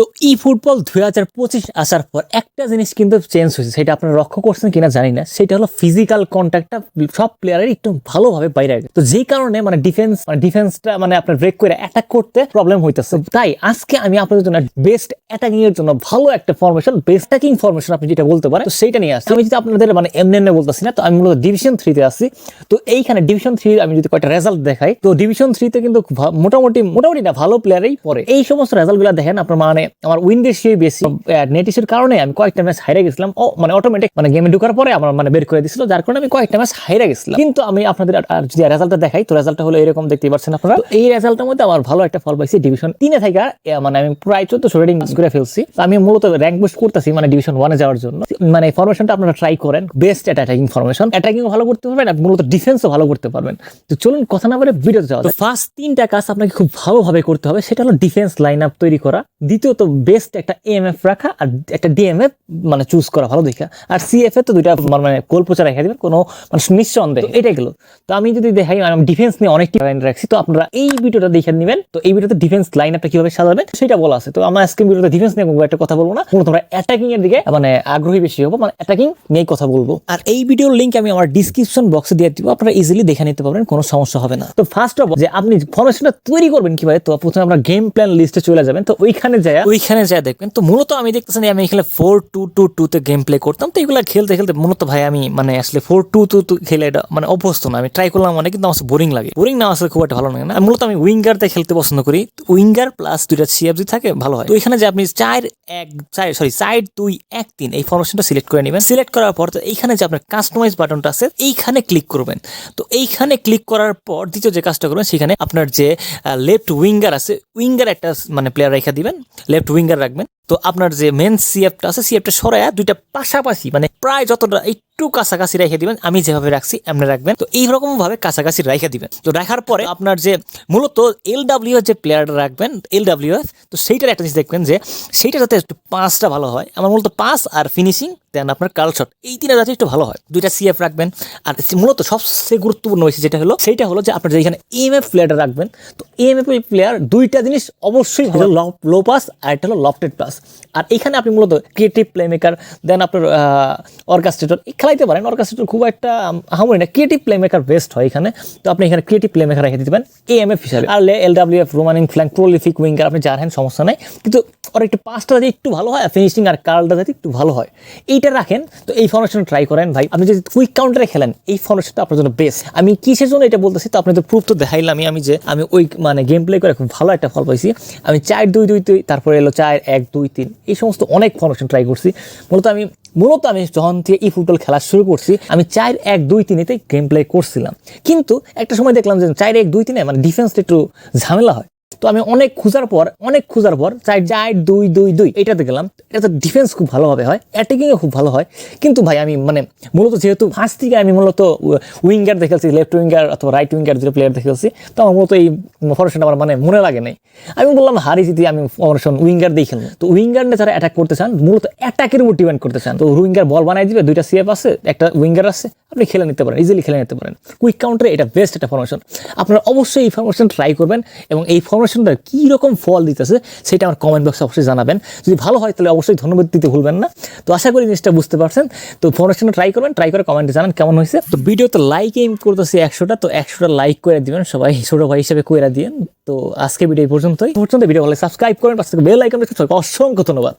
তো ই ফুটবল দুই হাজার পঁচিশ আসার পর একটা জিনিস কিন্তু চেঞ্জ হয়েছে, সেটা আপনারা লক্ষ্য করছেন কিনা জানি না, সেটা হলো ফিজিক্যাল কন্ট্যাক্টটা সব প্লেয়ারের একটু ভালোভাবে বাইরে আগে তো যেই কারণে মানে ডিফেন্স মানে ডিফেন্সটা মানে আপনার ব্রেক করে অ্যাটাক করতে প্রবলেম হইতেছে। তাই আজকে আমি আপনাদের জন্য বেস্ট অ্যাটাকিং এর জন্য ভালো একটা ফরমেশন বেস্ট অ্যাটাকিং ফরমেশন আপনি যেটা বলতে পারেন, তো সেইটা নিয়ে আসছি। আমি যদি আপনাদের মানে এমনি এমনি বলতেছি না, তো আমি মূলত ডিভিশন থ্রিতে আসছি তো এইখানে ডিভিশন থ্রি আমি যদি কয়েকটা রেজাল্ট দেখাই, তো ডিভিশন থ্রিতে কিন্তু মোটামুটি মোটামুটি না, ভালো প্লেয়ারই পরে এই সমস্ত রেজাল্টগুলো দেখেন, আপনার মানে আমার উইন রেশিও বেশি। নেট ইস্যুর কারণে আমি কয়েকটা ম্যাচ হাইরে গেছিলাম। ও মানে অটোমেটিক মানে গেমে ঢোকার পরে আমার মানে বের করে দিছিল। যার কারণে আমি কয়েকটা ম্যাচ হাইরে গেছিলাম। কিন্তু আমি আপনাদের যদি রেজাল্টটা দেখাই, তো রেজাল্টটা হলো এরকম, দেখতেই পাচ্ছেন আপনারা। এই রেজাল্টের মধ্যে আমার ভালো একটা ফল পাইছি ডিভিশন তিনে থেকে মানে আমি প্রায় চোদ্দশো রেটিং করে ফেলছি। আমি মূলত র্যাঙ্ক বুস্ট করতেছি মানে ডিভিশন ওয়ানে যাওয়ার জন্য। মানে ফরমেশনটা আপনারা ট্রাই করেন। বেস্ট এটা অ্যাটাকিং ফরমেশন অ্যাটাকিং ভালো করতে পারবেন আর মূলত ডিফেন্সও ভালো করতে পারবেন। তো চলুন কথা না বলে ভিডিওতে যাওয়া ফার্স্ট তিনটা কাজ আপনাকে খুব ভালোভাবে করতে হবে। সেটা হলো ডিফেন্স লাইন আপ তৈরি করা। দ্বিতীয়ত বেস্ট একটা এএমএফ রাখা আর একটা ডিএমএফ মানে চুজ করা ভালো দেখা। আর সিএফ এ তো দুইটা মানে গোল প্রচার রেখে দেবেন, কোনো মানে নিঃসন্দেহ তো এটা গেল। তো আমি যদি দেখাই আমি ডিফেন্স নিয়ে অনেকটি লাইন রাখছি, তো আপনারা এই ভিডিওটা দেখে নেবেন। তো এই ভিডিওতে ডিফেন্স লাইন আপটা কীভাবে সাজাবেন, সেটা বলা আছে। তো আমরা আজকে ভিডিওতে ডিফেন্স নিয়ে কোনো একটা কথা বলব না। কোনো তোমরা অ্যাটাকিং এর দিকে মানে আগ্রহী বেশি হব মানে অ্যাটাকিং নিয়ে কথা বলব। আর এই ভিডিওর লিঙ্ক আমি আমার ডিসক্রিপশন বক্সে দিয়ে দিব, আপনারা ইজিলি দেখে নিতে পারবেন, কোনো সমস্যা হবে না। তো ফার্স্ট অফ যে আপনি ফরমেশনটা তৈরি করবেন কীভাবে, তো প্রথমে আমরা গেম প্ল্যান লিস্টে চলে যাবেন। তো ওইখানে যায় ওইখানে যায় দেখবেন। তো মূলত আমি দেখতেছেন আমি এখানে ফোর টু টু টু তে গেম প্লে করতাম। তো এগুলো খেলতে খেলতে মূলত ভাই আমি মানে আসলে ফোর টু টু টু খেলে এটা মানে অভ্যস্ত না। আমি ট্রাই করলাম মানে কিন্তু আমার বোরিং লাগে। বোরিং না আসলে খুব একটা ভালো লাগে না। মূলত আমি উইঙ্গারতে খেলতে পছন্দ করি। উইঙ্গার প্লাস দুইটা সিএফজি থাকে, ভালো হয়। তো এখানে যে আপনি চার এক, চার সরি সাইড দুই, এক, তিন এই ফরমেশনটা সিলেক্ট করে নেবেন। সিলেক্ট করার পর তো এইখানে যে আপনার কাস্টমাইজ বাটনটা আছে, এইখানে ক্লিক করবেন। তো এইখানে ক্লিক করার পর দ্বিতীয় যে কাজটা করবেন, সেখানে আপনার যে লেফট উইঙ্গার আছে উইঙ্গার একটা মানে প্লেয়ার রেখে দিবেন। লেফট উইঙ্গার রাখবেন। তো আপনার যে মেন সিএফটা আছে সিএফটা সরায়া দুইটা পাশাপাশি মানে প্রায় যতটা একটু কাছাকাছি রেখে দিবেন আমি যেভাবে রাখছি এমনি রাখবেন। তো এইরকম ভাবে কাছাকাছি রেখে দিবেন। তো রাখার পরে আপনার যে মূলত এল ডাব্লিউ যে প্লেয়ারটা রাখবেন এল ডাব্লিউ তো সেইটার একটা জিনিস দেখবেন যে সেইটা যাতে একটু পাঁচটা ভালো হয় আমার মূলত পাঁচ আর ফিনিশিং দেন আপনার কালশট এই তিনটা যাতে একটু ভালো হয়। দুইটা সিএফ রাখবেন আর মূলত সবচেয়ে গুরুত্বপূর্ণ হয়েছে যেটা হলো সেইটা হলো যে আপনার যে এম এফ প্লেয়ারটা রাখবেন তো এম এফ প্লেয়ার দুইটা জিনিস অবশ্যই লো পাস আর একটা হলো লফটেড পাস আর এখানে আপনি মূলত ক্রিয়েটিভ প্লে মেকার দেন আপনার অর্কাস্ট্রেটর খেলাইতে পারেন। অর্কাস্ট্রেটর খুব একটা হামরি না। ক্রিয়েটিভ প্লে মেকার বেস্ট হয় এখানে। তো আপনি এখানে ক্রিয়েটিভ প্লে মেকার রেখে দিতে পারেন। এএমএফ হিসাবে। আর L W F roaming flank prolific winger আপনি জানেন সমস্যা নাই। কিন্তু ওর একটু পাঁচটা যদি একটু ভালো হয় ফিনিশিং আর কার্লটা যদি একটু ভালো হয়, এইটা রাখেন। তো এই ফরমেশন ট্রাই করেন ভাই। আপনি যদি কুইক কাউন্টারে খেলেন, এই ফরমেশনটা আপনার জন্য বেস্ট আমি কিসের জন্য এটা বলতেছি, তো আপনি তো প্রুফ তো দেখাইলামই আমি যে, আমি ওই মানে গেম প্লে করে খুব ভালো একটা ফল পাইছি। আমি চার দুই দুই দুই, তারপরে এলো চার এক দুই তিন এই সমস্ত অনেক ফরমেশন ট্রাই করছি। মূলত আমি মূলত আমি যখন থেকে ই ফুটবল খেলা শুরু করছি, আমি চার এক দুই তিনেতে গেম প্লে করছিলাম। কিন্তু একটা সময় দেখলাম যে চার এক দুই তিনে মানে ডিফেন্সটা একটু ঝামেলা হয়। তো আমি অনেক খোঁজার পর, অনেক খোঁজার পর চার চার দুই দুই দুই, এটাতে গেলাম। এটা তো ডিফেন্স খুব ভালোভাবে হয় অ্যাটাকিংও খুব ভালো হয়। কিন্তু ভাই, আমি মানে মূলত যেহেতু ফার্স্ট থেকে আমি মূলত উইঙ্গার দেখেছি লেফট উইঙ্গার অথবা রাইট উইঙ্গার দুটো প্লেয়ার দেখেছি, তো আমার মূলত এই ফরমেশনটা আমার মানে মনে লাগে নাই। আমি বললাম, হারি জিতি, আমি ফরমেশন উইঙ্গার দিয়ে খেলব। তো উইঙ্গার নিয়ে যারা অ্যাটাক করতে চান, মূলত অ্যাটাকের উপর ডিপেন্ড করতে চান। তো উইঙ্গার বল বানাই দিবে, দুইটা সিএফ আছে, একটা উইঙ্গার আছে, আপনি খেলে নিতে পারেন ইজিলি খেলে নিতে পারেন। কুইক কাউন্টারে এটা বেস্ট একটা ফরমেশন আপনারা অবশ্যই এই ফরমেশন ট্রাই করবেন এবং এই ফরমেশনটা কী রকম ফল দিতেছে, সেটা আমার কমেন্ট বক্সে অবশ্যই জানাবেন। যদি ভালো হয়, তাহলে অবশ্যই ধন্যবাদ দিতে ভুলবেন না। তো আশা করি জিনিসটা বুঝতে পারছেন। তো ফরমেশনটা ট্রাই করবেন ট্রাই করে কমেন্টে জানান কেমন হয়েছে। তো ভিডিওতে লাইক এম করতেছি একশোটা, তো একশোটা লাইক করে দিবেন। সবাই ছোটো ভাই হিসেবে করে দিয়েন। তো আজকে ভিডিও এই পর্যন্তই। পর্যন্ত ভিডিও ভালো সাবস্ক্রাইব করেন, পাশে বেল আইকন অসংখ্য ধন্যবাদ।